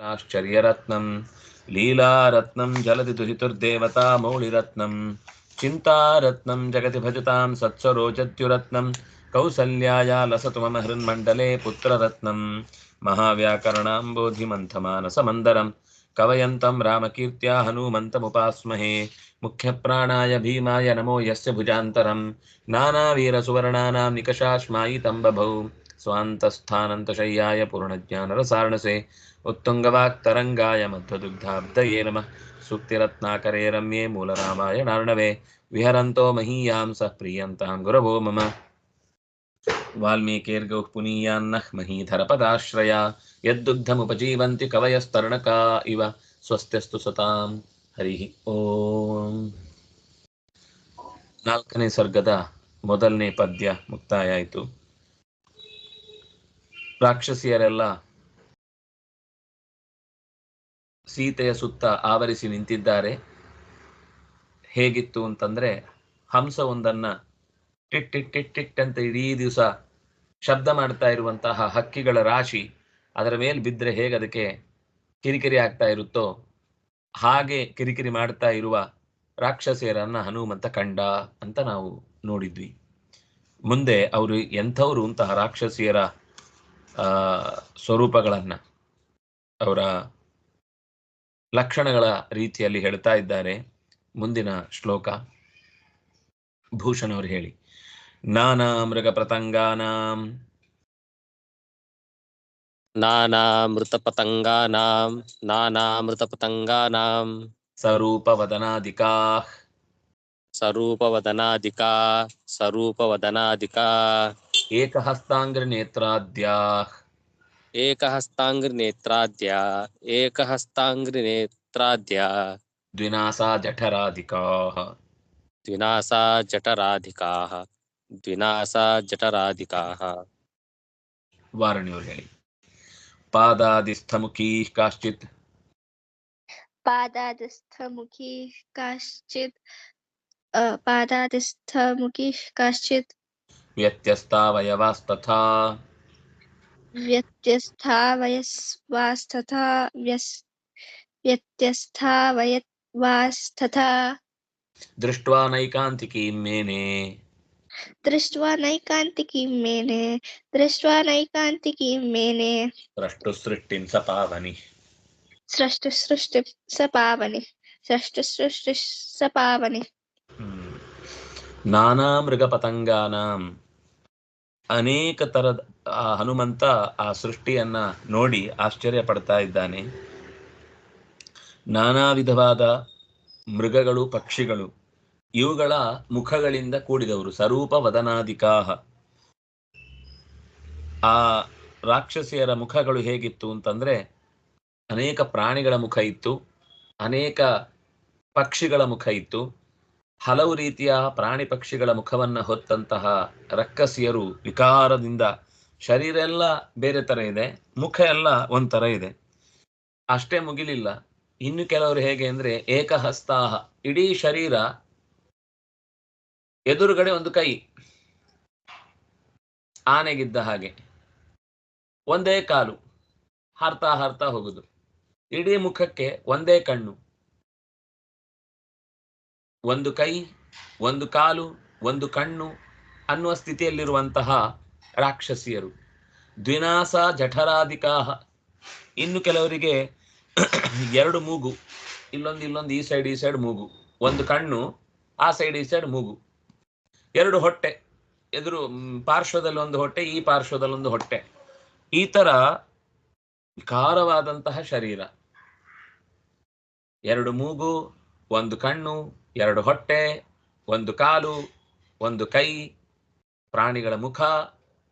आश्चर्यरत्नं लीलारत्नं जलधि दुहितुर्देवता मौलिरत्नं, चिन्तारत्नं जगति भजतां सत्स्वरोचत्युरत्नं कौसल्याया लसतु मम हृन्मण्डले पुत्ररत्नं, महाव्याकरणाम्बोधिमन्थमानसमन्दरं, कवयन्तं रामकीर्त्या हनूमन्तमुपास्महे, मुख्यप्राणाय भीमाय नमो यस्य भुजान्तरं, नानावीरसुवर्णानां निकषाश्मायितं बभौ स्वान्तस्थानन्तशय्याय पूर्णज्ञानरसार्णसे उत्तुङ्गवाक्तरङ्गाय मध्वदुग्धाब्दये नमः सूक्तिरत्नाकरे रम्ये मूलरामायणार्णवे विहरन्तो महीयां सः प्रीयन्तां गुरवो मम वाल्मीकिर्गौः पुनीयान्नः महीधरपदाश्रया यद्दुग्धमुपजीवन्ति कवयस्तरणका इव ಸ್ವಸ್ತ್ಯಸ್ತು ಸತಾಂ ಹರಿ ಓಂ ನಾಲ್ಕನೇ ಸರ್ಗದ ಮೊದಲನೇ ಪದ್ಯ ಮುಕ್ತಾಯ ಆಯಿತು ರಾಕ್ಷಸಿಯರೆಲ್ಲ ಸೀತೆಯ ಸುತ್ತ ಆವರಿಸಿ ನಿಂತಿದ್ದಾರೆ. ಹೇಗಿತ್ತು ಅಂತಂದ್ರೆ ಹಂಸ ಒಂದನ್ನ ಟಿಟ್ ಅಂತ ಇಡೀ ದಿವಸ ಶಬ್ದ ಮಾಡ್ತಾ ಇರುವಂತಹ ಹಕ್ಕಿಗಳ ರಾಶಿ ಅದರ ಮೇಲೆ ಬಿದ್ದರೆ ಹೇಗೆ ಅದಕ್ಕೆ ಕಿರಿಕಿರಿ ಆಗ್ತಾ ಇರುತ್ತೋ ಹಾಗೆ ಕಿರಿಕಿರಿ ಮಾಡ್ತಾ ಇರುವ ರಾಕ್ಷಸಿಯರನ್ನ ಹನುಮಂತ ಕಂಡ ಅಂತ ನಾವು ನೋಡಿದ್ವಿ. ಮುಂದೆ ಅವರು ಎಂಥವ್ರು ಅಂತಹ ರಾಕ್ಷಸಿಯರ ಸ್ವರೂಪಗಳನ್ನ ಅವರ ಲಕ್ಷಣಗಳ ರೀತಿಯಲ್ಲಿ ಹೇಳ್ತಾ ಇದ್ದಾರೆ. ಮುಂದಿನ ಶ್ಲೋಕ ಭೂಷಣ್ ಅವರು ಹೇಳಿ. ನಾನಾ ಮೃಗ ಪ್ರತಂಗಾನಾಂ. ನಾನಾಮೃತ ಪತಂಗಾನಾಂ. ನಾನಾಮೃತ ಪತಂಗಾನಾಂ. ಸ್ವರೂಪವದನಾಧಿಕಾ ಸ್ವರೂಪವದನಾಧಿಕಾ ಏಕಹಸ್ತಾಂಗ್ರ ನೇತ್ರಾದ್ಯಾಃ. एक एकहस्ताङ्घ्रिनेत्राद्या एकहस्ताङ्घ्रिनेत्राद्या। द्विनासा जठराधिकाः। द्विनासा जठराधिकाः। द्विनासा जठराधिकाः। वारणियोर् हेळि पादादिस्थमुखीः काश्चित्। पादादिस्थमुखीः काश्चित्। पादादिस्थमुखीः काश्चित्। व्यत्यस्तावयवास्तथा। व्यत्यस्थावयस्वास्तथा व्यत्यस्थावयवास्तथा दृष्ट्वा नैकान्तिकीं मेने। दृष्ट्वा नैकान्तिकीं मेने। दृष्ट्वा नैकान्तिकीं मेने। स पावनि। स पावनि। स पावनि। हम्म। ಆ ಹನುಮಂತ ಆ ಸೃಷ್ಟಿಯನ್ನ ನೋಡಿ ಆಶ್ಚರ್ಯ ಪಡ್ತಾ ಇದ್ದಾನೆ. ನಾನಾ ವಿಧವಾದ ಮೃಗಗಳು, ಪಕ್ಷಿಗಳು, ಇವುಗಳ ಮುಖಗಳಿಂದ ಕೂಡಿದವರು. ಸ್ವರೂಪ ವದನಾದಿಕಾಹ. ಆ ರಾಕ್ಷಸಿಯರ ಮುಖಗಳು ಹೇಗಿತ್ತು ಅಂತಂದ್ರೆ, ಅನೇಕ ಪ್ರಾಣಿಗಳ ಮುಖ ಇತ್ತು, ಅನೇಕ ಪಕ್ಷಿಗಳ ಮುಖ ಇತ್ತು. ಹಲವು ರೀತಿಯ ಪ್ರಾಣಿ ಪಕ್ಷಿಗಳ ಮುಖವನ್ನ ಹೊತ್ತಂತಹ ರಕ್ಕಸಿಯರು ವಿಕಾರದಿಂದ ಶರೀರ ಎಲ್ಲ ಬೇರೆ ತರ ಇದೆ, ಮುಖ ಎಲ್ಲ ಒಂಥರ ಇದೆ. ಅಷ್ಟೇ ಮುಗಿಲಿಲ್ಲ. ಇನ್ನು ಕೆಲವರು ಹೇಗೆ ಅಂದ್ರೆ ಏಕಹಸ್ತಾಹ, ಇಡೀ ಶರೀರ ಎದುರುಗಡೆ ಒಂದು ಕೈ ಆನೆಗಿದ್ದ ಹಾಗೆ. ಒಂದೇ ಕಾಲು ಹಾರ್ತಾ ಹಾರ್ತಾ ಹೋಗುದು. ಇಡೀ ಮುಖಕ್ಕೆ ಒಂದೇ ಕಣ್ಣು. ಒಂದು ಕೈ, ಒಂದು ಕಾಲು, ಒಂದು ಕಣ್ಣು ಅನ್ನುವ ಸ್ಥಿತಿಯಲ್ಲಿರುವಂತಹ ರಾಕ್ಷಸಿಯರು. ದ್ವಿನಾಸ ಜಠರಾಧಿಕಾಹ. ಇನ್ನು ಕೆಲವರಿಗೆ ಎರಡು ಮೂಗು. ಇಲ್ಲೊಂದು ಇಲ್ಲೊಂದು ಈ ಸೈಡ್ ಈ ಸೈಡ್ ಮೂಗು. ಒಂದು ಕಣ್ಣು, ಆ ಸೈಡ್ ಈ ಸೈಡ್ ಮೂಗು. ಎರಡು ಹೊಟ್ಟೆ. ಎದುರು ಪಾರ್ಶ್ವದಲ್ಲಿ ಒಂದು ಹೊಟ್ಟೆ, ಈ ಪಾರ್ಶ್ವದಲ್ಲಿ ಒಂದು ಹೊಟ್ಟೆ. ಈ ತರ ವಿಕಾರವಾದಂತಹ ಶರೀರ. ಎರಡು ಮೂಗು, ಒಂದು ಕಣ್ಣು, ಎರಡು ಹೊಟ್ಟೆ, ಒಂದು ಕಾಲು, ಒಂದು ಕೈ, ಪ್ರಾಣಿಗಳ ಮುಖ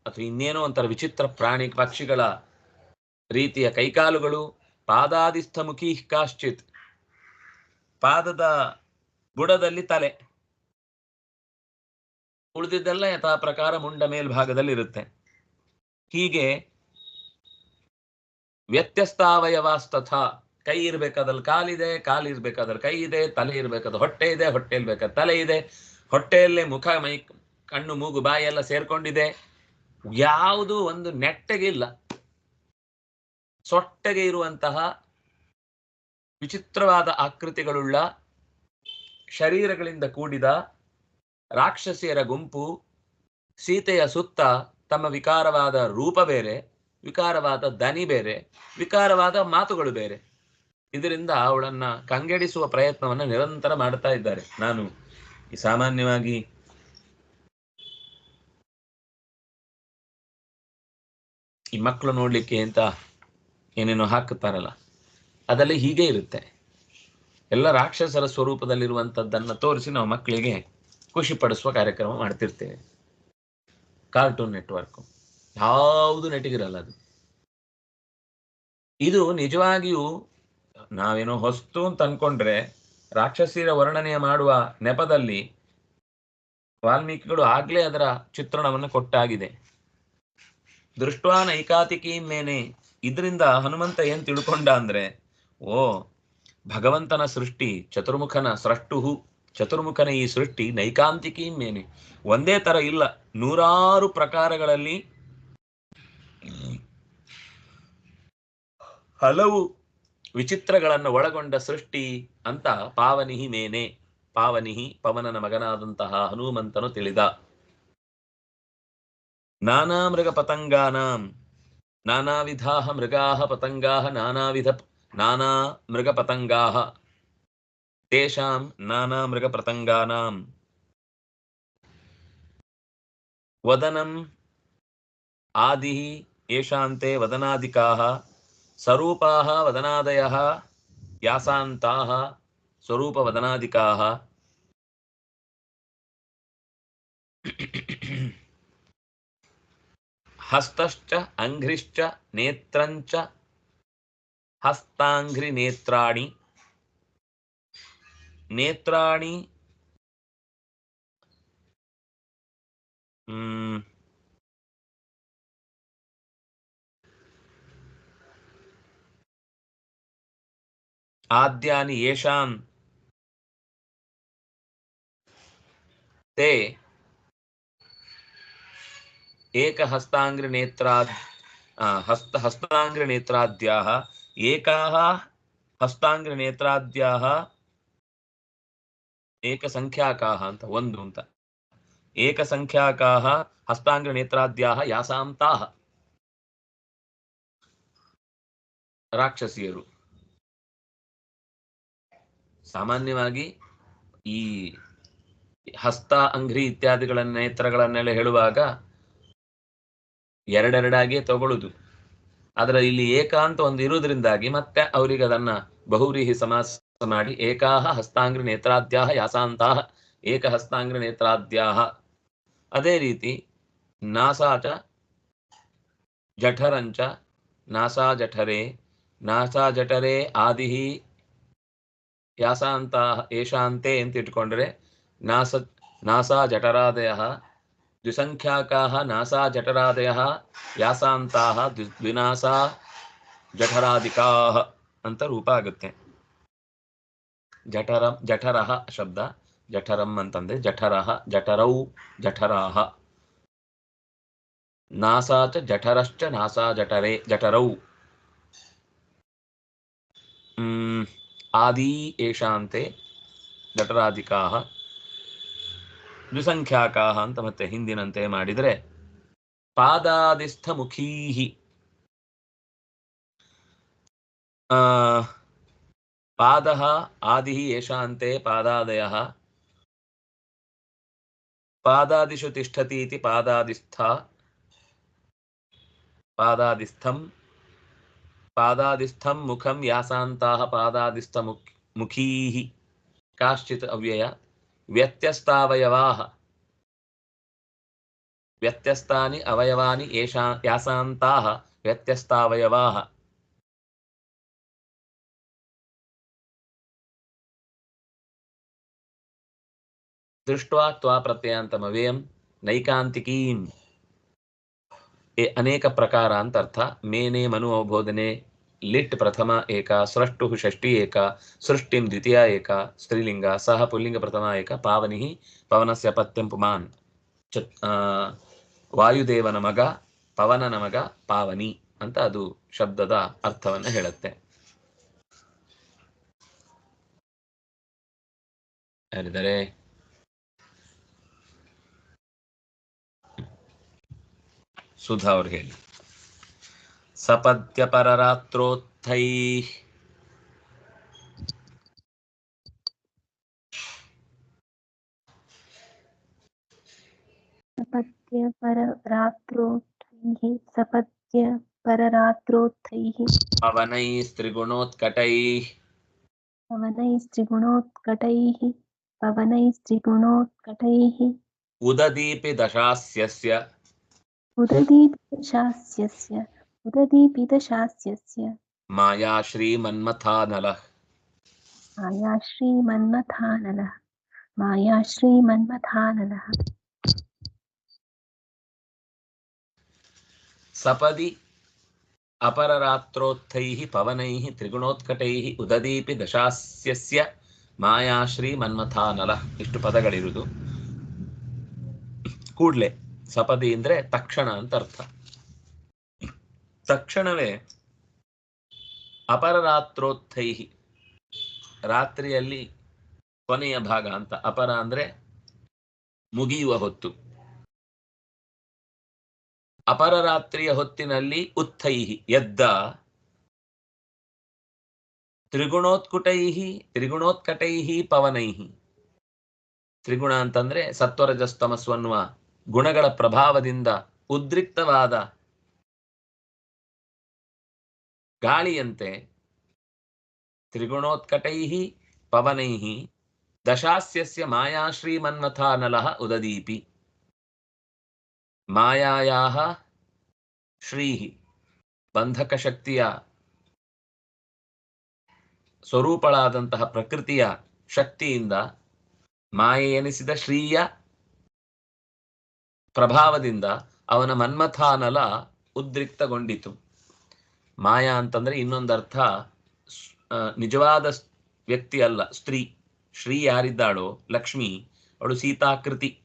ಅಥವಾ ಇನ್ನೇನೋ ಒಂಥರ ವಿಚಿತ್ರ ಪ್ರಾಣಿ ಪಕ್ಷಿಗಳ ರೀತಿಯ ಕೈಕಾಲುಗಳು, ಪಾದಾದಿಸ್ಥಮುಖಿ ಕಾಶ್ಚಿತ್. ಪಾದದ ಬುಡದಲ್ಲಿ ತಲೆ. ಉಳಿದಿದ್ದೆಲ್ಲ ಯಥಾ ಪ್ರಕಾರ ಮುಂಡ ಮೇಲ್ಭಾಗದಲ್ಲಿ ಇರುತ್ತೆ ಹೀಗೆ ವ್ಯತ್ಯಸ್ತಾವಯವಾಸ್ತಥ. ಕೈ ಇರ್ಬೇಕಾದಲ್ಲಿ ಕಾಲಿದೆ, ಕಾಲು ಇರ್ಬೇಕಾದ್ರೆ ಕೈ ಇದೆ, ತಲೆ ಇರ್ಬೇಕಾದ್ರೆ ಹೊಟ್ಟೆ ಇದೆ ಹೊಟ್ಟೆ ಇರ್ಬೇಕಾದ್ರೆ ತಲೆ ಇದೆ. ಹೊಟ್ಟೆಯಲ್ಲೇ ಮುಖ, ಮೈ, ಕಣ್ಣು, ಮೂಗು, ಬಾಯಿ ಎಲ್ಲ ಸೇರ್ಕೊಂಡಿದೆ. ಯಾವುದು ಒಂದು ನೆಟ್ಟಗೆ ಇಲ್ಲ. ಸೊಟ್ಟಗೆ ಇರುವಂತಹ ವಿಚಿತ್ರವಾದ ಆಕೃತಿಗಳುಳ್ಳ ಶರೀರಗಳಿಂದ ಕೂಡಿದ ರಾಕ್ಷಸಿಯರ ಗುಂಪು, ಸೀತೆಯ ಸುತ್ತ ತಮ್ಮ ವಿಕಾರವಾದ ರೂಪ ಬೇರೆ, ವಿಕಾರವಾದ ದನಿ ಬೇರೆ, ವಿಕಾರವಾದ ಮಾತುಗಳು ಬೇರೆ. ಇದರಿಂದ ಅವಳನ್ನ ಕಂಗೆಡಿಸುವ ಪ್ರಯತ್ನವನ್ನು ನಿರಂತರ ಮಾಡ್ತಾ ಇದ್ದಾರೆ. ನಾನು ಸಾಮಾನ್ಯವಾಗಿ ಈ ಮಕ್ಕಳು ನೋಡ್ಲಿಕ್ಕೆ ಅಂತ ಏನೇನೋ ಹಾಕುತ್ತಾರಲ್ಲ, ಅದೆಲ್ಲ ಹೀಗೆ ಇರುತ್ತೆ. ಎಲ್ಲ ರಾಕ್ಷಸರ ಸ್ವರೂಪದಲ್ಲಿರುವಂಥದ್ದನ್ನು ತೋರಿಸಿ ನಾವು ಮಕ್ಕಳಿಗೆ ಖುಷಿ ಪಡಿಸುವ ಕಾರ್ಯಕ್ರಮ ಮಾಡ್ತಿರ್ತೇವೆ. ಕಾರ್ಟೂನ್ ನೆಟ್ವರ್ಕ್ ಯಾವುದು ನೆಟಿಗಿರಲ್ಲ ಅದು. ಇದು ನಿಜವಾಗಿಯೂ ನಾವೇನೋ ಹೊಸ್ತು ಅಂತ ಅನ್ಕೊಂಡ್ರೆ ರಾಕ್ಷಸಿಯರ ವರ್ಣನೆಯ ಮಾಡುವ ನೆಪದಲ್ಲಿ ವಾಲ್ಮೀಕಿಗಳು ಆಗ್ಲೇ ಅದರ ಚಿತ್ರಣವನ್ನು ಕೊಟ್ಟಾಗಿದೆ. ದೃಷ್ಟ್ವಾ ನೈಕಾತಿಕೀ ಮೇನೆ. ಇದರಿಂದ ಹನುಮಂತ ಏನ್ ತಿಳ್ಕೊಂಡ ಅಂದ್ರೆ, ಓ, ಭಗವಂತನ ಸೃಷ್ಟಿ ಚತುರ್ಮುಖನ ಸೃಷ್ಟುಹು. ಚತುರ್ಮುಖನ ಈ ಸೃಷ್ಟಿ ನೈಕಾಂತಿಕೀ ಮೇನೆ. ಒಂದೇ ತರ ಇಲ್ಲ. ನೂರಾರು ಪ್ರಕಾರಗಳಲ್ಲಿ ಹಲವು ವಿಚಿತ್ರಗಳನ್ನು ಒಳಗೊಂಡ ಸೃಷ್ಟಿ ಅಂತ ಪಾವನಿಹಿ ಮೇನೆ. ಪಾವನಿಹಿ ಪವನನ ಮಗನಾದಂತಹ ಹನುಮಂತನು ತಿಳಿದ. ನಾನಾ ಮೃಗ ಪತಂಗಾನಾಂ ನಾನಾ ವಿಧಾಹ ಮೃಗಾಹ ಪತಂಗಾಹ ನಾನಾವಿಧ ನಾನಾ ಮೃಗ ಪತಂಗಾಹ ತೇಷಾಂ ನಾನಾ ಮೃಗ ಪತಂಗಾನಾಂ ವದನಂ ಆದಿಃ ಯೇಷಾಂತೆ ವದನಾದಿಕಾಃ ಸ್ವರೂಪಾಃ ವದನಾದಯಃ ಯಾಸಾಂತಾಃ हस्तश्च अंघ्रिश्च नेत्रञ्च हस्तांघ्रिनेत्राणि। नेत्राणि हम्म, आद्यानि येषां ते ಏಕ ಏಕಹಸ್ತಾಂಗ್ರನೇತ್ರಾದ್ ಹಸ್ತ, ಹಸ್ತಾಂಗ್ರನೇತ್ರಾದ್ಯಾಹ, ಏಕಾಹ ಏಕ ಏಕಸಂಖ್ಯಾಕಾಹ ಅಂತ, ಒಂದು ಅಂತ. ಏಕ ಸಂಖ್ಯಾಕಾಹ ಹಸ್ತಾಂಗ್ರ ಹಸ್ತಾಂಗ್ರನೇತ್ರಾದ್ಯಾಹ ಯಾಸಾಂತಾಹ. ರಾಕ್ಷಸಿಯರು. ಸಾಮಾನ್ಯವಾಗಿ ಈ ಹಸ್ತ ಅಂಗ್ರಿ ಇತ್ಯಾದಿಗಳ ನೇತ್ರಗಳನ್ನೆಲ್ಲ ಹೇಳುವಾಗ ಎರಡೆರಡಾಗಿ ತಗೊಳ್ಳುದು ಆದ್ರೆ ಇಲ್ಲಿ ಏಕಾಂತ ಒಂದು ಇರುವುದರಿಂದಾಗಿ ಮತ್ತೆ ಅವರಿಗೆ ಅದನ್ನ ಬಹುವ್ರೀಹಿ ಸಮಾಸ ಮಾಡಿ ಏಕಾಹ ಹಸ್ತಾಂಗ್ರಿ ನೇತ್ರಾದ್ಯಾಹ ಯಾಸಾಂತಾಹ ಏಕ ಹಸ್ತಾಂಗ್ರಿ ನೇತ್ರಾದ್ಯಾಹ. ಅದೇ ರೀತಿ ನಾಸಾಚ ಜಠರಂಚ ನಾಸಾ ಜಠರೆ ನಾಸಾ ಜಠರೆ ಆದಿಹಿ ಯಾಸಾಂತಾಹ ಏಷಾಂತೆ ಅಂತ ಇಟ್ಕೊಂಡ್ರೆ ನಾಸ ನಾಸಾ ಜಠರಾದಯಃ ದ್ವಿಸಂಖ್ಯಾಕಾः ನಾಸಾ ಜಠರಾದಯಃ ಯಾಸಾಂತಾಹ ದ್ವಿ- ದ್ವಿನಾಸಾ ಜಠರಾದಿಕಾಹ ಅಂತ ರೂಪ ಆಗುತ್ತೆ. ಜಠರ, ಜಠರಃ ಶಬ್ದ, ಜಠರಂ ಅಂತಂದ್ರೆ ಜಠರಃ, ಜಠರೌ, ಜಠರಾಹ. ನಾಸಾ ಚ ಜಠರಶ್ಚ, ನಾಸಾ ಜಠರೆ, ಜಠರೌ. ಹ್ಮ್, ಆದಿ ಏಷಾಂತೆ ಜಠರಾದಿಕಾಹ. ದ್ವಿಸಂಖ್ಯಾಕಾಹ ಅಂತ ಮತ್ತೆ ಹಿಂದಿನಂತೆ ಮಾಡಿದರೆ ಪಾದಾದಿಸ್ಥ ಮುಖೀಹಿ ಪಾದ ಆದಿ ಯಶಾಂತೆ ಪಾದಾದಯ. ಪಾದಾದಿಷು ತಿಷ್ಟತಿ ಇತಿ ಪಾದಾದಿಸ್ಥ. ಪಾದಾದಿಸ್ಥಂ ಪಾದಾದಿಸ್ಥಂ ಮುಖಂ ಯಾಸಾಂತಾಹ ಪಾದಾದಿಸ್ಥ ಮುಖ್ ಮುಖೀಃ ಕಾಶ್ಚಿತ್ ಅವ್ಯಯ. ವ್ಯತ್ಯಸ್ತಾವಯವಾः ವ್ಯತ್ಯಸ್ತಾನಿ ಅವಯವಾನಿ ಯೇಷಾ ಯಾಸಾಂತಾಹ ವ್ಯತ್ಯಸ್ತಾವಯವಾः ದೃಷ್ಟ್ವಾ ತ್ವಾ ಪ್ರತ್ಯಯಾಂತಮವ್ಯಯಂ ನೈಕಾಂತಿಕೀಂ. ಎ ಅನೇಕ ಪ್ರಕಾರ ಅಂತ ಅರ್ಥ ಮೇನೆ ಮನು ಅವಬೋಧನೆ ಲಿಟ್ ಪ್ರಥಮ ಏಕ, ಸೃಷ್ಟು ಷಷ್ಠಿ ಏಕ, ಸೃಷ್ಟಿಂ ದ್ವಿತೀಯ ಏಕ, ಸ್ತ್ರೀಲಿಂಗ, ಸಹ ಪುಲ್ಲಿಂಗ ಪ್ರಥಮ ಏಕ ಪಾವನಿ ಪವನಸ್ಯ ಪತ್ಯಂ ಪುಮಾನ್ ಚ ವಾಯುದೇವನ ಮಗ, ಪವನನ ಮಗ, ಪಾವನಿ ಅಂತ ಅದು ಶಬ್ದದ ಅರ್ಥವನ್ನ ಹೇಳುತ್ತೆ. ಯಾರಿದ್ದಾರೆ? ಸುಧಾ ಅವ್ರು ಹೇಳಿ. सपद्यपररात्रोत्थैः सपद्य पररात्रोत्थैः सपद्य पररात्रोत्थैः पवनैस्त्रिगुणोत्कटैः। पवनैस्त्रिगुणोत्कटैः पवनैस्त्रिगुणोत्कटैः। उददीपि दशास्यस्य ಉದೀಪಿತ ಶಾಸ್ತ್ರ ಮಾಯಾ ಶ್ರೀಮನ್ಮಥಾನಲ ಮಾಯಾ ಶ್ರೀಮನ್ಮಥಾನಲ ಮಾಯಾ ಶ್ರೀಮನ್ಮಥಾನಲ ಸಪದಿ ಅಪರರಾತ್ರೋತ್ಥೈ ಪವನೈ ತ್ರಿಗುಣೋತ್ಕಟೈ ಉದದೀಪಿ ದಶಾಸ್ಯಸ್ಯ ಮಾಯಾಶ್ರೀ ಮನ್ಮಥಾನಲ ಇಷ್ಟು ಪದಗಳಿರುವುದು. ಕೂಡ್ಲೆ ಸಪದಿ ಅಂದ್ರೆ ತಕ್ಷಣ ಅಂತ ಅರ್ಥ. ತಕ್ಷಣವೇ ಅಪರರಾತ್ರೋತ್ಥೈಹಿ ರಾತ್ರಿಯಲ್ಲಿ ಕೊನೆಯ ಭಾಗ ಅಂತ, ಅಪರ ಅಂದ್ರೆ ಮುಗಿಯುವ ಹೊತ್ತು. ಅಪರರಾತ್ರಿಯ ಹೊತ್ತಿನಲ್ಲಿ ಉತ್ಥೈಹಿ, ಎದ್ದ. ತ್ರಿಗುಣೋತ್ಕುಟೈಹಿ, ತ್ರಿಗುಣೋತ್ಕಟೈಹಿ ಪವನೈಹಿ. ತ್ರಿಗುಣ ಅಂತಂದ್ರೆ ಸತ್ವರಜಸ್ತಮಸ್ವನ್ವ ಗುಣಗಳ ಪ್ರಭಾವದಿಂದ ಉದ್ರಿಕ್ತವಾದ ಗಾಳಿಯಂತೆ ತ್ರಿಗುಣೋತ್ಕಟೈಹಿ ಪವನೈಹಿ ದಶಾಸ್ಯಸ್ಯ ಮಾಯಾಶ್ರೀಮನ್ಮಥಾನಲಃ ಉದದೀಪಿ ಮಾಯಾಯಾಹ ಶ್ರೀಹಿ ಬಂಧಕ ಶಕ್ತಿಯ ಸ್ವರೂಪಳಾದಂತಹ ಪ್ರಕೃತಿಯ ಶಕ್ತಿಯಿಂದ ಮಾಯೆ ಎನಿಸಿದ ಶ್ರೀಯ ಪ್ರಭಾವದಿಂದ ಅವನ ಮನ್ಮಥಾನಲ ಉದ್ರಿಕ್ತಗೊಂಡಿತು. ಮಾಯಾ ಅಂತಂದ್ರೆ ಇನ್ನೊಂದು ಅರ್ಥ ನಿಜವಾದ ವ್ಯಕ್ತಿ ಅಲ್ಲ, ಸ್ತ್ರೀ. ಶ್ರೀ ಯಾರಿದ್ದಾಳೋ, ಲಕ್ಷ್ಮಿ, ಅವಳು ಸೀತಾಕೃತಿ.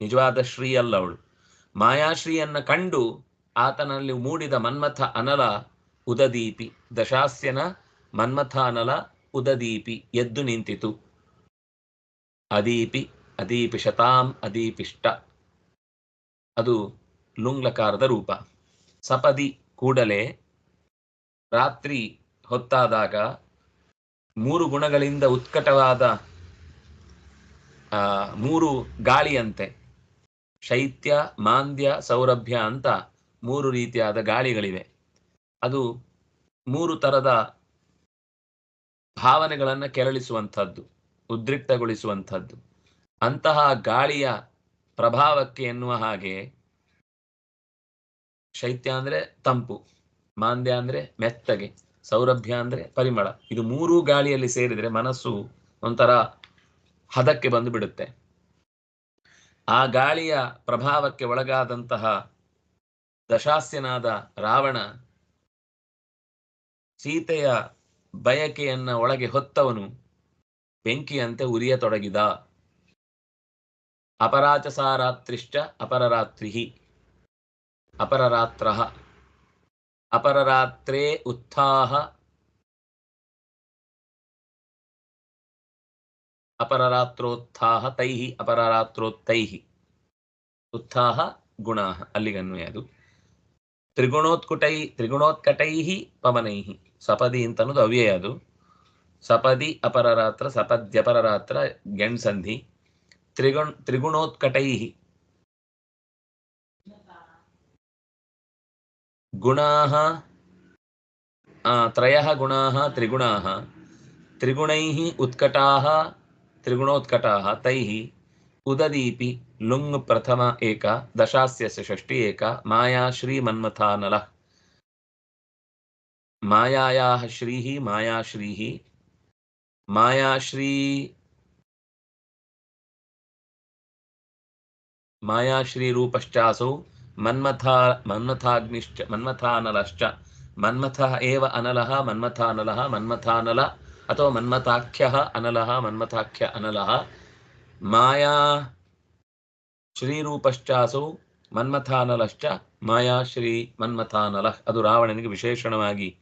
ನಿಜವಾದ ಶ್ರೀ ಅಲ್ಲ ಅವಳು. ಮಾಯಾಶ್ರೀಯನ್ನ ಕಂಡು ಆತನಲ್ಲಿ ಮೂಡಿದ ಮನ್ಮಥ ಅನಲ, ಉದದೀಪಿ. ದಶಾಸ್ಯನ ಮನ್ಮಥ ಅನಲ, ಉದದೀಪಿ. ಎದ್ದು ನಿಂತಿತು. ಅದೀಪಿ ಅದೀಪಿ ಶತಾಂ, ಅದೀಪಿಷ್ಟ. ಅದು ಲುಂಗ್ಲಕಾರದ ರೂಪ. ಸಪದಿ ಕೂಡಲೇ ರಾತ್ರಿ ಹೊತ್ತಾದಾಗ ಮೂರು ಗುಣಗಳಿಂದ ಉತ್ಕಟವಾದ ಮೂರು ಗಾಳಿಯಂತೆ. ಶೈತ್ಯ, ಮಾಂದ್ಯ, ಸೌರಭ್ಯ ಅಂತ ಮೂರು ರೀತಿಯಾದ ಗಾಳಿಗಳಿವೆ. ಅದು ಮೂರು ತರದ ಭಾವನೆಗಳನ್ನು ಕೆರಳಿಸುವಂಥದ್ದು, ಉದ್ರಿಕ್ತಗೊಳಿಸುವಂಥದ್ದು. ಅಂತಹ ಗಾಳಿಯ ಪ್ರಭಾವಕ್ಕೆ ಎನ್ನುವ ಹಾಗೆ ಶೈತ್ಯ ಅಂದ್ರೆ ತಂಪು. ಮಾಂದ್ಯ ಅಂದ್ರೆ ಮೆತ್ತಗೆ, ಸೌರಭ್ಯ ಅಂದ್ರೆ ಪರಿಮಳ. ಇದು ಮೂರೂ ಗಾಳಿಯಲ್ಲಿ ಸೇರಿದ್ರೆ ಮನಸ್ಸು ಒಂಥರ ಹದಕ್ಕೆ ಬಂದು ಬಿಡುತ್ತೆ ಆ ಗಾಳಿಯ ಪ್ರಭಾವಕ್ಕೆ ಒಳಗಾದಂತಹ ದಶಾಸ್ಯನಾದ ರಾವಣ ಸೀತೆಯ ಬಯಕೆಯನ್ನ ಒಳಗೆ ಹೊತ್ತವನು ಬೆಂಕಿಯಂತೆ ಉರಿಯತೊಡಗಿದ. ಅಪರಾಚಸಾರಾತ್ರಿಶ್ಚ ಅಪರರಾತ್ರಿ ಅಪರರಾತ್ರ ಅಪರರಾತ್ರೇ ಉತ್ಥಾಹ ಅಪರರಾತ್ರೋತ್ಥಾಹ ತೈಹಿ, ಅಪರರಾತ್ರೋತ್ತೈಹಿ. ಉತ್ಥಾಹ ಗುಣಾಹ ಅಲ್ಲಿಗನ್ವಯ ಅದು ತ್ರಿಗುಣೋತ್ಕುಟೈ, ತ್ರಿಗುಣೋತ್ಕಟೈಹಿ ಪವನೈಹಿ. ಸಪದಿ ಅಂತ ಅನ್ನೋದು ಅವ್ಯಯ ಅದು. ಸಪದಿ ಅಪರರಾತ್ರ, ಸಪದ್ಯಪರರಾತ್ರ, ಗೆಣ್ಸಂಧಿ. ತ್ರಿಗುಣ್ ತ್ರಿಗುಣೋತ್ಕಟೈಃ गुणाः त्रयः गुणाः, त्रिगुणाः, त्रिगुणैः उत्कटाः, त्रिगुणोत्कटाः, तैः उददीपि लुङ् प्रथम एक, दशास्यस्य षष्टि एक, माया श्रीमन्मथानलः। मायायाः श्रीः मायाश्रीः मायाश्री मायाश्रीरूपश्चासौ माया ಮನ್ಮಥ, ಮನ್ಮಥಾಗ್ನಿಶ್ಚ, ಮನ್ಮಥಾನಲಶ್ಚ. ಮನ್ಮಥ ಏವ ಅನಲಃ ಮನ್ಮಥಾನಲಃ ಮನ್ಮಥಾನಲ ಅಥವಾ ಮನ್ಮಥಾಖ್ಯ ಅನಲಃ ಮನ್ಮಥಾಖ್ಯ ಅನಲಃ ಮಾಯಾ ಶ್ರೀರೂಪಶ್ಚಾಸು, ಮನ್ಮಥಾನಲಶ್ಚ. ಮಾಯಾ ಶ್ರೀ ಮನ್ಮಥಾನಲ. ಅದು ರಾವಣನಿಗೆ ವಿಶೇಷಣವಾಗಿ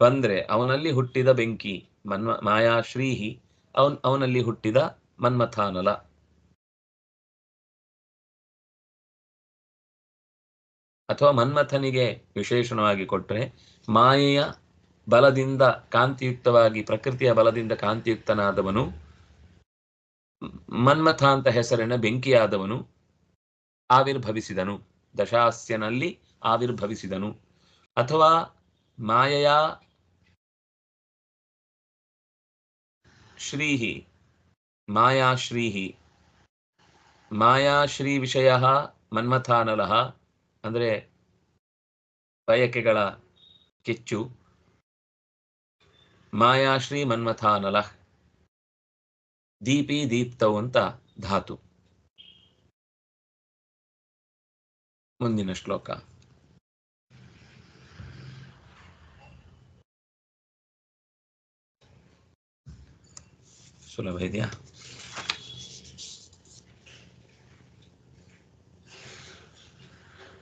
ಬಂದ್ರೆ ಅವನಲ್ಲಿ ಹುಟ್ಟಿದ ಬೆಂಕಿ, ಮನ್ಮ, ಮಾಯಾ ಶ್ರೀಹಿ, ಅವನ್, ಅವನಲ್ಲಿ ಹುಟ್ಟಿದ ಮನ್ಮಥಾನಲ. ಅಥವಾ ಮನ್ಮಥನಿಗೆ ವಿಶೇಷಣವಾಗಿ ಕೊಟ್ಟರೆ ಮಾಯೆಯ ಬಲದಿಂದ ಕಾಂತಿಯುಕ್ತವಾಗಿ, ಪ್ರಕೃತಿಯ ಬಲದಿಂದ ಕಾಂತಿಯುಕ್ತನಾದವನು, ಮನ್ಮಥ ಅಂತ ಹೆಸರಿನ ಬೆಂಕಿಯಾದವನು ಆವಿರ್ಭವಿಸಿದನು. ದಶಾಸ್ಯನಲ್ಲಿ ಆವಿರ್ಭವಿಸಿದನು. ಅಥವಾ ಮಾಯೆಯ ಶ್ರೀಹಿ, ಮಾಯಾಶ್ರೀಹಿ, ಮಾಯಾಶ್ರೀ ವಿಷಯ ಮನ್ಮಥಾನಲಃ ಅಂದರೆ ಬಯಕೆಗಳ ಕಿಚ್ಚು. ಮಾಯಾಶ್ರೀ ಮನ್ಮಥಾನಲ ದೀಪಿ ದೀಪ್ತವು ಅಂತ ಧಾತು. ಮುಂದಿನ ಶ್ಲೋಕ. ಸುಲಭ ಇದೆಯಾ?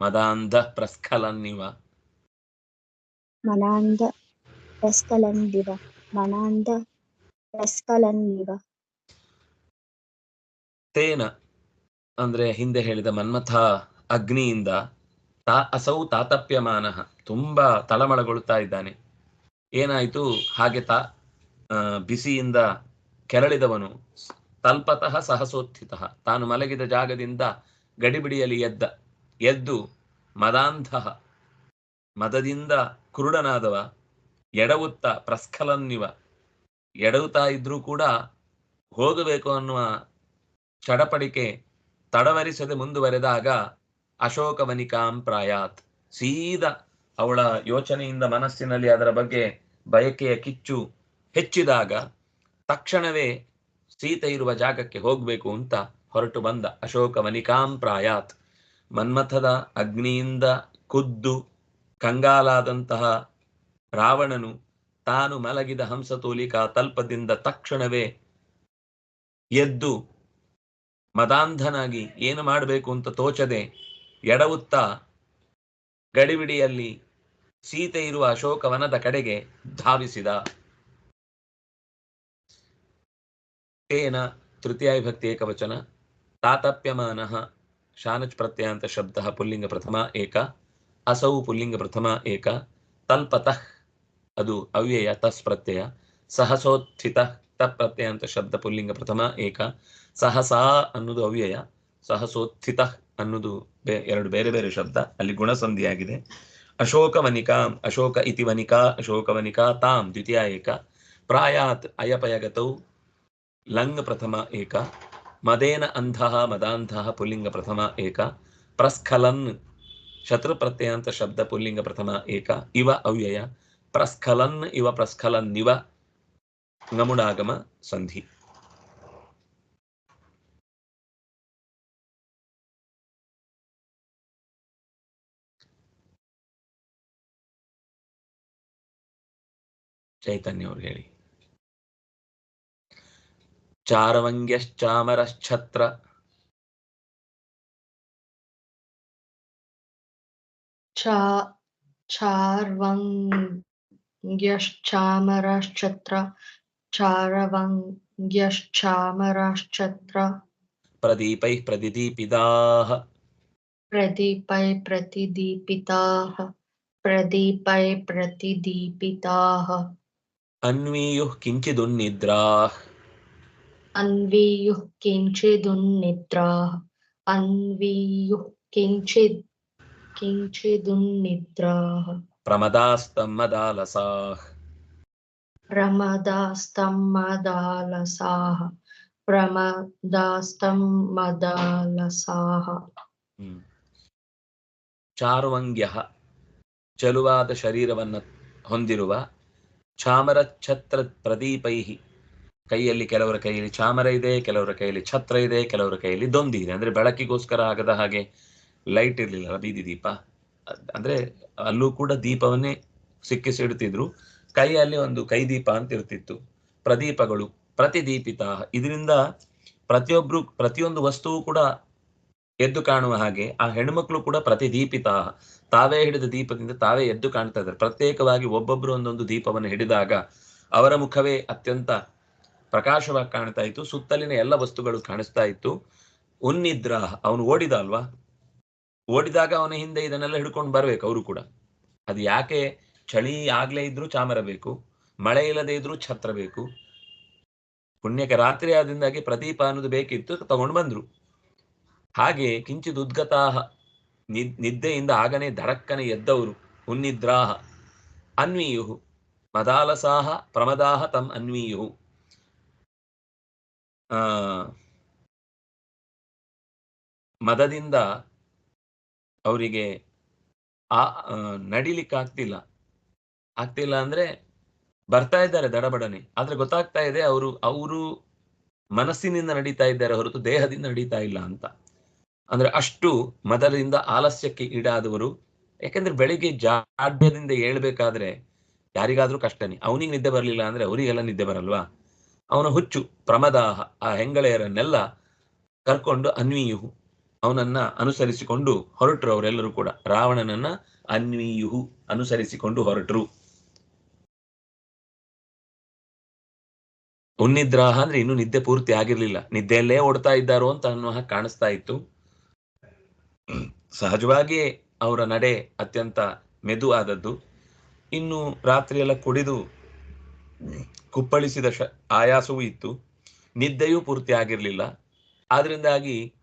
ಮದಾಂಧ ಪ್ರಸ್ಖಲನ್ನಿವ ಮನಾಂಧ ಪ್ರಸ್ಕಲನ್ದಿವ ಮನಾಂಧ ಪ್ರಸ್ಕಲನ್ನಿವ ತೇನ ಅಂದ್ರೆ ಹಿಂದೆ ಹೇಳಿದ ಮನ್ಮಥ ಅಗ್ನಿಯಿಂದ ತಾ ಅಸೌ ತಾತಪ್ಯಮಾನ ತುಂಬಾ ತಳಮಳಗೊಳ್ತಾ ಇದ್ದಾನೆ. ಏನಾಯ್ತು? ಹಾಗೆ ತಾ ಬಿಸಿಯಿಂದ ಕೆರಳಿದವನು ತಲ್ಪತಃ ಸಹಸೋತ್ಥಿತ. ತಾನು ಮಲಗಿದ ಜಾಗದಿಂದ ಗಡಿಬಿಡಿಯಲ್ಲಿ ಎದ್ದ. ಎದ್ದು ಮದಾಂಧ, ಮದದಿಂದ ಕುರುಡನಾದವ, ಎಡವುತ್ತ ಪ್ರಸ್ಖಲನ್ನಿವ ಎಡವುತ್ತಾ ಇದ್ರೂ ಕೂಡ ಹೋಗಬೇಕು ಅನ್ನುವ ಚಡಪಡಿಕೆ ತಡವರಿಸದೆ ಮುಂದುವರೆದಾಗ ಅಶೋಕವನಿಕಾಂ ಪ್ರಾಯಾತ್. ಸೀದಾ ಅವಳ ಯೋಚನೆಯಿಂದ ಮನಸ್ಸಿನಲ್ಲಿ ಅದರ ಬಗ್ಗೆ ಬಯಕೆಯ ಕಿಚ್ಚು ಹೆಚ್ಚಿದಾಗ ತಕ್ಷಣವೇ ಸೀತೆ ಇರುವ ಜಾಗಕ್ಕೆ ಹೋಗಬೇಕು ಅಂತ ಹೊರಟು ಬಂದ ಅಶೋಕವನಿಕಾಂ ಪ್ರಾಯಾತ್. ಮನ್ಮಥದ ಅಗ್ನಿಯಿಂದ ಕುದ್ದು ಕಂಗಾಲಾದಂತಹ ರಾವಣನು ತಾನು ಮಲಗಿದ ಹಂಸತೋಲಿಕಾ ತಲ್ಪದಿಂದ ತಕ್ಷಣವೇ ಎದ್ದು ಮದಾಂಧನಾಗಿ ಏನು ಮಾಡಬೇಕು ಅಂತ ತೋಚದೆ ಎಡವುತ್ತ ಗಡಿಬಿಡಿಯಲ್ಲಿ ಸೀತೆ ಇರುವ ಅಶೋಕವನದ ಕಡೆಗೆ ಧಾವಿಸಿದ. ತೇನ ತೃತೀಯ ವಿಭಕ್ತಿ ಏಕವಚನ ತಾತಪ್ಯಮಾನ ಶಾನಚ್ ಪ್ರತ್ಯಯಾಂತ ಶಬ್ದ ಪುಲ್ಲಿಂಗ ಪ್ರಥಮ ಏಕ, ಅಸೌ ಪುಲ್ಲಿಂಗ ಪ್ರಥಮ ಏಕ, ತಲ್ಪತಃ ಅದು ಅವ್ಯಯ ತಸ್ ಪ್ರತ್ಯಯ ಸಹಸೋತ್ಥಿತ ತಪ್ ಪ್ರತ್ಯಯಾಂತ ಶಬ್ದ ಪುಲ್ಲಿಂಗ ಪ್ರಥಮ ಏಕ, ಸಹಸಾ ಅನ್ನೋದು ಅವ್ಯಯ, ಸಹಸೋತ್ಥಿತ ಅನ್ನೋದು ಎರಡು ಬೇರೆ ಬೇರೆ ಶಬ್ದ, ಅಲ್ಲಿ ಗುಣಸಂಧಿಯಾಗಿದೆ. ಅಶೋಕ ವನಿಕಾ, ಅಶೋಕ ಇತಿ ವನಿಕಾ, ಅಶೋಕ ವನಿಕಾ ತಾಂ ದ್ವಿತೀಯ ಏಕ, ಪ್ರಾಯಾತ್ ಅಯಪಯಗತೌ ಲಂಗ್ ಪ್ರಥಮ ಏಕ ಮದೇನ ಅಂಧಃ ಮದಾಂಧಃ ಪುಲ್ಲಿಂಗ ಪ್ರಥಮ ಏಕ. ಪ್ರಸ್ಖಲನ್ ಶತ್ರು ಪ್ರತ್ಯಯಾಂತ ಶಬ್ದ ಪುಲ್ಲಿಂಗ ಪ್ರಥಮ ಏಕ. ಇವ ಅವ್ಯಯ. ಪ್ರಸ್ಖಲನ್ ಇವ ಪ್ರಸ್ಖಲನ್ ಇವ ನಮುಡಾಗಮ ಸಂಧಿ. ಚೈತನ್ಯ ಅವ್ರು ಹೇಳಿ. चारवङ्ग्यश्चामरश्छत्र चा चार्वङ्ग्यश्चामरश्छत्र चारवङ्ग्यश्चामरश्छत्र प्रदीपैः प्रतिदीपिताः प्रदीपैः प्रतिदीपिताः प्रदीपैः प्रतिदीपिताः अन्वीयुः किञ्चिदुन्निद्राः। అన్వీయు కించిదున్నిద్రాః అన్వీయు కించిద్ కించిదున్నిద్రాః ప్రమదాస్తమ్మదాలసాః ప్రమదాస్తమ్మదాలసాః ప్రమదాస్తమ్మదాలసాః ಚಾರುವಂಗ್ಯಃ ಚಲುವಾದ ಶರೀರವನ್ನು ಹೊಂದಿರುವ ಚಾಮರಛತ್ರ ಪ್ರದೀಪೈಹಿ ಕೈಯಲ್ಲಿ ಕೆಲವರ ಕೈಯಲ್ಲಿ ಚಾಮರ ಇದೆ, ಕೆಲವರ ಕೈಯಲ್ಲಿ ಛತ್ರ ಇದೆ, ಕೆಲವರ ಕೈಯಲ್ಲಿ ದೊಂದಿ ಇದೆ. ಅಂದ್ರೆ ಬೆಳಕಿಗೋಸ್ಕರ ಆಗದ ಹಾಗೆ ಲೈಟ್ ಇರಲಿಲ್ಲ, ಬೀದಿ ದೀಪ. ಅಂದ್ರೆ ಅಲ್ಲೂ ಕೂಡ ದೀಪವನ್ನೇ ಸಿಕ್ಕಿಸಿಡ್ತಿದ್ರು ಕೈಯಲ್ಲಿ ಒಂದು ಕೈ ದೀಪ ಅಂತ ಇರ್ತಿತ್ತು. ಪ್ರದೀಪಗಳು, ಪ್ರತಿದೀಪಿತ. ಇದರಿಂದ ಪ್ರತಿಯೊಬ್ರು, ಪ್ರತಿಯೊಂದು ವಸ್ತುವು ಕೂಡ ಎದ್ದು ಕಾಣುವ ಹಾಗೆ, ಆ ಹೆಣ್ಮಕ್ಳು ಕೂಡ ಪ್ರತಿದೀಪಿತ. ತಾವೇ ಹಿಡಿದ ದೀಪದಿಂದ ತಾವೇ ಎದ್ದು ಕಾಣ್ತಾ ಇದ್ದಾರೆ. ಪ್ರತ್ಯೇಕವಾಗಿ ಒಬ್ಬೊಬ್ರು ಒಂದೊಂದು ದೀಪವನ್ನು ಹಿಡಿದಾಗ ಅವರ ಮುಖವೇ ಅತ್ಯಂತ ಪ್ರಕಾಶವಾಗಿ ಕಾಣ್ತಾ ಇತ್ತು, ಸುತ್ತಲಿನ ಎಲ್ಲ ವಸ್ತುಗಳು ಕಾಣಿಸ್ತಾ ಇತ್ತು. ಉನ್ನಿದ್ರ ಅವನು ಓಡಿದ ಅಲ್ವಾ? ಓಡಿದಾಗ ಅವನ ಹಿಂದೆ ಇದನ್ನೆಲ್ಲ ಹಿಡ್ಕೊಂಡು ಬರ್ಬೇಕು ಅವರು ಕೂಡ. ಅದು ಯಾಕೆ ಚಳಿ ಆಗ್ಲೇ ಇದ್ರೂ ಚಾಮರ ಬೇಕು, ಮಳೆ ಇಲ್ಲದೆ ಇದ್ರೂ ಛತ್ರ ಬೇಕು. ಪುಣ್ಯಕ್ಕೆ ರಾತ್ರಿ ಆದಿಂದಾಗಿ ಪ್ರದೀಪ ಅನ್ನೋದು ಬೇಕಿತ್ತು, ತಗೊಂಡು ಬಂದ್ರು. ಹಾಗೆ ಕಿಂಚಿತ್ ಉದ್ಗತಾಹ ನಿದ್- ನಿದ್ದೆಯಿಂದ ಆಗನೆ ಧಡಕ್ಕನೆ ಎದ್ದವರು. ಉನ್ನಿದ್ರಾಹ ಅನ್ವೀಯು ಮದಾಲಸಾಹ, ಪ್ರಮದಾಹ ತಮ್ ಅನ್ವೀಯು ಮದದಿಂದ ಅವರಿಗೆ ಆ ನಡಿಲಿಕ್ಕೆ ಆಗ್ತಿಲ್ಲ. ಆಗ್ತಿಲ್ಲ ಅಂದ್ರೆ ಬರ್ತಾ ಇದ್ದಾರೆ ದಡಬಡನೆ. ಆದ್ರೆ ಗೊತ್ತಾಗ್ತಾ ಇದೆ ಅವರು ಅವರು ಮನಸ್ಸಿನಿಂದ ನಡೀತಾ ಇದ್ದಾರೆ ಹೊರತು ದೇಹದಿಂದ ನಡೀತಾ ಇಲ್ಲ ಅಂತ. ಅಂದ್ರೆ ಅಷ್ಟು ಮದದಿಂದ ಆಲಸ್ಯಕ್ಕೆ ಈಡಾದವರು. ಯಾಕೆಂದ್ರೆ ಬೆಳಿಗ್ಗೆ ಜಾಡ್ಯದಿಂದ ಹೇಳ್ಬೇಕಾದ್ರೆ ಯಾರಿಗಾದ್ರೂ ಕಷ್ಟನೇ. ಅವನಿಗೆ ನಿದ್ದೆ ಬರಲಿಲ್ಲ ಅಂದ್ರೆ ಅವರಿಗೆಲ್ಲ ನಿದ್ದೆ ಬರಲ್ವಾ? ಅವನ ಹುಚ್ಚು ಪ್ರಮದಾಹ, ಆ ಹೆಂಗಳೆಯರನ್ನೆಲ್ಲ ಕರ್ಕೊಂಡು ಅನ್ವೀಯುಹು. ಅವನನ್ನ ಅನುಸರಿಸಿಕೊಂಡು ಹೊರಟರು ಅವರೆಲ್ಲರೂ ಕೂಡ. ರಾವಣನನ್ನ ಅನ್ವೀಯುಹು ಅನುಸರಿಸಿಕೊಂಡು ಹೊರಟರು. ಉನ್ನಿದ್ರಾಹ ಅಂದ್ರೆ ಇನ್ನು ನಿದ್ದೆ ಪೂರ್ತಿ ಆಗಿರ್ಲಿಲ್ಲ. ನಿದ್ದೆಯಲ್ಲೇ ಓಡ್ತಾ ಇದ್ದಾರೋ ಅಂತ ಅನ್ನೋ ಕಾಣಿಸ್ತಾ ಇತ್ತು. ಸಹಜವಾಗಿಯೇ ಅವರ ನಡೆ ಅತ್ಯಂತ ಮೆದು ಆದದ್ದು ಇನ್ನು ರಾತ್ರಿಯೆಲ್ಲ ಕುಡಿದು ಕುಪ್ಪಳಿಸಿದ ಶ, ಆಯಾಸವೂ ಇತ್ತು. ನಿದ್ದೆಯೂ ಪೂರ್ತಿ ಆಗಿರಲಿಲ್ಲ ಆದ್ರಿಂದಾಗಿ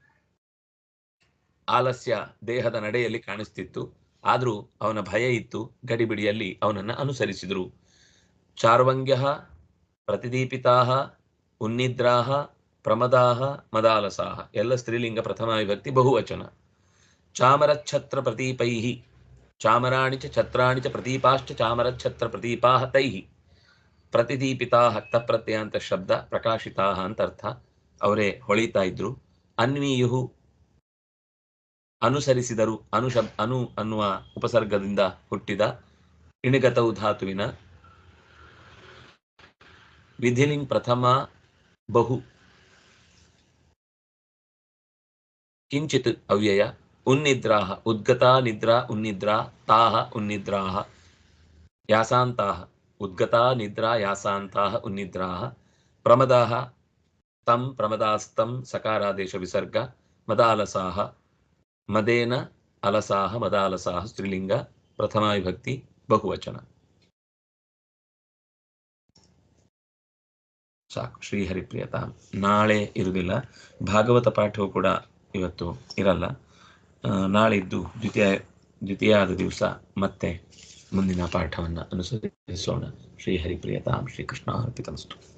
ಆಲಸ್ಯ ದೇಹದ ನಡೆಯಲ್ಲಿ ಕಾಣಿಸ್ತಿತ್ತು. ಆದರೂ ಅವನ ಭಯ ಇತ್ತು. ಗಡಿಬಿಡಿಯಲ್ಲಿ ಅವನನ್ನು ಅನುಸರಿಸಿದರು. ಚಾರ್ವಂಗ್ಯ, ಪ್ರತಿದೀಪಿತಾ ಉನ್ನಿದ್ರಾಹ ಪ್ರಮದಾಹ ಮದಾಲಸಾಹ ಎಲ್ಲ ಸ್ತ್ರೀಲಿಂಗ ಪ್ರಥಮ ವಿಭಕ್ತಿ ಬಹುವಚನ. ಚಾಮರಛತ್ರ ಪ್ರತೀಪೈ ಚಾಮರಾಣಿ ಚ ಛತ್ರಾಣಿ ಚ ಪ್ರತೀಪಾಶ್ಚ ಚಾಮರಚ್ಛತ್ರ ಪ್ರತೀಪಾಹ ತೈ ಪ್ರತಿದೀಪಿತಾ ಹಕ್ತಪ್ರತ್ಯಯ ಅಂತ ಶಬ್ದ, ಪ್ರಕಾಶಿತಾ ಅಂತ ಅರ್ಥ. ಅವರೇ ಹೊಳಿತಾ ಇದ್ರು. ಅನ್ವೀಯು ಅನುಸರಿಸಿದರು, ಅನುಶಬ್, ಅನು ಅನ್ನುವ ಉಪಸರ್ಗದಿಂದ ಹುಟ್ಟಿದ ಇಣಿಗತವು ಧಾತುವಿನ ವಿಧಿಲಿಂಗ್ ಪ್ರಥಮ ಬಹು. ಕಿಂಚಿತ್ ಅವ್ಯಯ, ಉನ್ನಿದ್ರಾಹ, ಉದ್ಗತಾ ನಿದ್ರಾ ಉನ್ನಿದ್ರಾ, ತಾಹ ಉನ್ನಿದ್ರಾಹ ಯಾಸಾಂತಾ ಉದ್ಗತಾ ನಿದ್ರಾ ಯಾಸಾಂತಾ ಉನ್ನಿದ್ರಾ ಪ್ರಮದಾ ತಂ ಪ್ರಮದಾಸ್ತಂ ಸಕಾರಾದೇಶ ವಿಸರ್ಗ ಮದಾಲಸಾಹ ಮದೇನ ಅಲಸಾಹ ಮದಾಲಸಾಹ ಸ್ತ್ರೀಲಿಂಗ ಪ್ರಥಮ ವಿಭಕ್ತಿ ಬಹುವಚನ. ಸಾಕು, ಶ್ರೀಹರಿಪ್ರಿಯತಾ. ನಾಳೆ ಇರುವುದಿಲ್ಲ. ಭಾಗವತ ಪಾಠವು ಕೂಡ ಇವತ್ತು ಇರಲ್ಲ. ನಾಳೆ ನಾಳಿದ್ದು ದ್ವಿತೀಯ, ದ್ವಿತೀಯಾದ ದಿವಸ ಮತ್ತೆ ಮುಂದಿನ ಪಾಠವನ್ನು ಅನುಸರಿಸೋಣ. ಶ್ರೀಹರಿಪ್ರಿಯತಾಂ ಶ್ರೀಕೃಷ್ಣ ಅರ್ಪಿತಮಸ್ತು